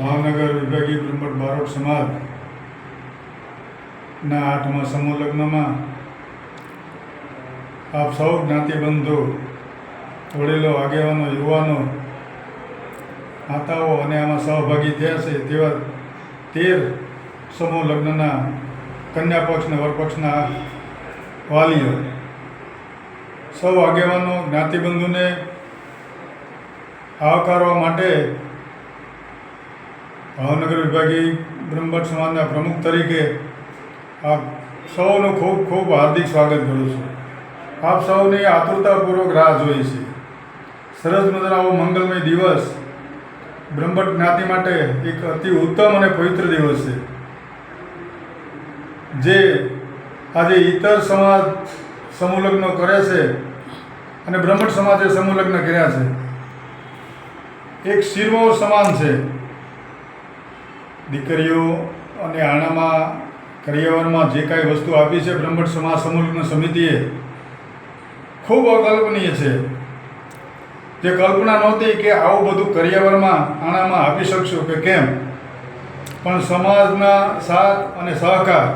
ભાવનગર વિભાગીય બ્રહ્મટ બારોટ સમાજના આઠમા સમૂહ લગ્નમાં આપ સૌ જ્ઞાતિબંધુ, વડીલો, આગેવાનો, યુવાનો, માતાઓ અને આમાં સહભાગી થયા છે તેવા તેર સમૂહ લગ્નના કન્યા પક્ષ અને વરપક્ષના વાલીઓ. સૌ આગેવાનો, જ્ઞાતિબંધુને આવકારવા માટે ભાવનગર વિભાગીય બ્રહ્મભટ્ટ સમાજના પ્રમુખ તરીકે આપ સૌનું ખૂબ ખૂબ હાર્દિક સ્વાગત કરું છું. આપ સૌની આતુરતાપૂર્વક રાહ જોઈ છે. સરસ મજાનો મંગલમય દિવસ બ્રહ્મભટ્ટ જ્ઞાતિ માટે એક અતિ ઉત્તમ અને પવિત્ર દિવસ છે. જે આજે ઇતર સમાજ સમુલગ્ન કરે છે અને બ્રહ્મટ સમાજે સમુલગ્ન કર્યા છે. એક શિરમોર સમાન છે. દીકરીઓ અને આણામાં કરિયાવરમાં જે કાંઈ વસ્તુ આપી છે બ્રહ્મટ સમાજ સમૂહ સમિતિએ, ખૂબ અકલ્પનીય છે. જે કલ્પના નહોતી કે આવું બધું કરિયાવરમાં આણામાં આપી શકશો કે કેમ? પણ સમાજના સાથ અને સહકાર,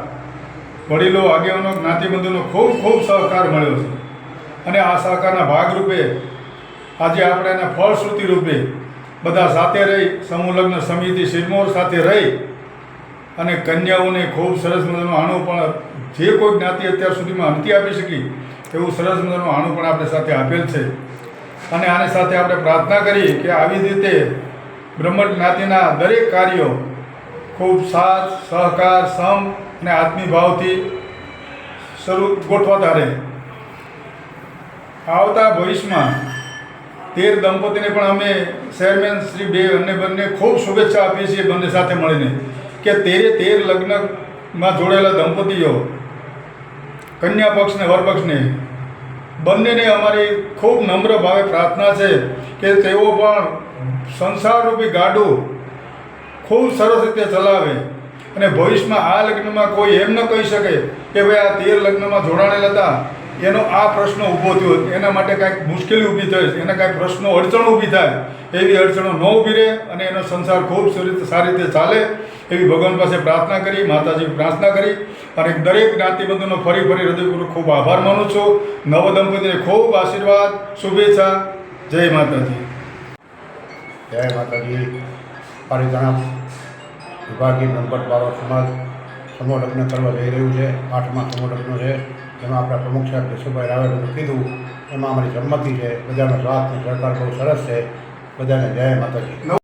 વડીલો, આગેવાનો, જ્ઞાતિબંધુનો ખૂબ ખૂબ સહકાર મળ્યો છે. અને આ સહકારના ભાગરૂપે આજે આપણે એના ફળશ્રુતિ રૂપે બધા સાથે રહી, સમૂહ સમિતિ સિરમોર સાથે રહી અને કન્યાઓને ખૂબ સરસ મજાનું આણું પણ જે કોઈ જ્ઞાતિ અત્યાર સુધીમાં નથી આપી શકી, એવું સરસ મજાનું આણું પણ આપણે સાથે આપેલ છે. અને આની સાથે આપણે પ્રાર્થના કરી કે આવી જ રીતે બ્રહ્મ જ્ઞાતિના દરેક કાર્યો ખૂબ સાથ, સહકાર સમ અને આત્મીભાવથી શરૂ ગોઠવાતા રહે. આવતા ભવિષ્યમાં તેર દંપતીને પણ અમે ચેરમેન શ્રી બે અને બંને ખૂબ શુભેચ્છા આપીએ છીએ બંને સાથે મળીને કે તેરે તેર લગ્નમાં જોડાયેલા દંપતીઓ, કન્યા પક્ષને વરપક્ષને બંનેને અમારી ખૂબ નમ્ર ભાવે પ્રાર્થના છે કે તેઓ પણ સંસારરૂપી ગાડું ખૂબ સરસ રીતે ચલાવે અને ભવિષ્યમાં આ લગ્નમાં કોઈ એમ ન કહી શકે કે ભાઈ આ તેર લગ્નમાં જોડાણેલા હતા. એનો આ પ્રશ્ન ઊભો થયો. એના માટે કાંઈક મુશ્કેલી ઊભી થઈ એના કાંઈક પ્રશ્નો અડચણો ઊભી થાય. એવી અડચણો ન ઊભી રહે અને એનો સંસાર ખૂબ સારી રીતે ચાલે. એવી ભગવાન પાસે પ્રાર્થના કરી, માતાજી પ્રાર્થના કરી. અને દરેક જ્ઞાતિબંધુનો ફરી ફરી હૃદયપૂર્વક ખૂબ આભાર માનું છું. નવ દંપતીને ખૂબ આશીર્વાદ, શુભેચ્છા. જય માતાજી. જય માતાજી. પારિજાણા વિભાગીય નંબર બારો સમાજ. સમૂહ લગ્ન કરવા જઈ રહ્યું છે. આઠમા સમૂહ લગ્ન છે. એમાં આપણા પ્રમુખ સાહેબ જશુભાઈ રાવલે કીધું. એમાં અમારી સંમતિ છે. બધાનો સાથ અને બહુ સરસ છે. બધાને જય માતાજી.